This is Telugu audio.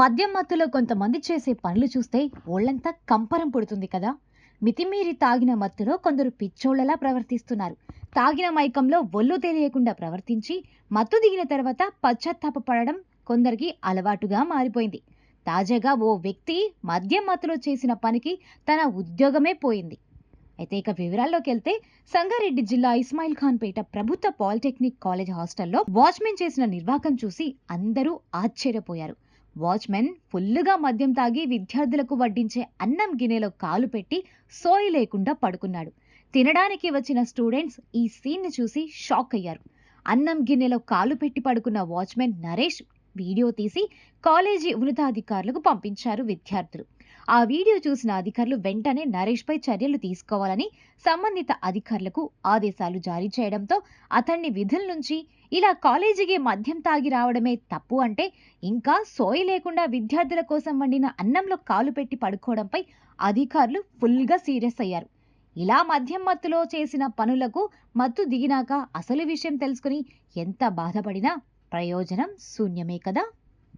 మద్యం మత్తులో కొంతమంది చేసే పనులు చూస్తే ఒళ్ళంతా కంపరం పుడుతుంది కదా. మితిమీరి తాగిన మత్తులో కొందరు పిచ్చోళ్ళలా ప్రవర్తిస్తున్నారు. తాగిన మైకంలో ఒళ్ళు తెలియకుండా ప్రవర్తించి మత్తు దిగిన తర్వాత పశ్చాత్తాపపడడం కొందరికి అలవాటుగా మారిపోయింది. తాజాగా ఓ వ్యక్తి మద్యం మత్తులో చేసిన పనికి తన ఉద్యోగమే పోయింది. అయితే ఇక వివరాల్లోకి వెళ్తే సంగారెడ్డి జిల్లా ఇస్మాయిల్ ఖాన్ పేట ప్రభుత్వ పాలిటెక్నిక్ కాలేజ్ హాస్టల్లో వాచ్మెన్ చేసిన నిర్వాకం చూసి అందరూ ఆశ్చర్యపోయారు. వాచ్మెన్ ఫుల్లుగా మద్యం తాగి విద్యార్థులకు వడ్డించే అన్నం గిన్నెలో కాలు పెట్టి సోయి లేకుండా పడుకున్నాడు. తినడానికి వచ్చిన స్టూడెంట్స్ ఈ సీన్ని చూసి షాక్ అయ్యారు. అన్నం గిన్నెలో కాలు పెట్టి పడుకున్న వాచ్మెన్ నరేష్ వీడియో తీసి కాలేజీ ఉన్నతాధికారులకు పంపించారు విద్యార్థులు. ఆ వీడియో చూసిన అధికారులు వెంటనే నరేష్పై చర్యలు తీసుకోవాలని సంబంధిత అధికారులకు ఆదేశాలు జారీ చేయడంతో అతన్ని విధుల నుంచి ఇలా కాలేజీకి మద్యం తాగి రావడమే తప్పు అంటే ఇంకా సోయి లేకుండా విద్యార్థుల కోసం వండిన అన్నంలో కాలు పెట్టి పడుకోవడంపై అధికారులు ఫుల్గా సీరియస్ అయ్యారు. ఇలా మద్యం మత్తులో చేసిన పనులకు మత్తు దిగినాక అసలు విషయం తెలుసుకుని ఎంత బాధపడినా ప్రయోజనం శూన్యమే కదా?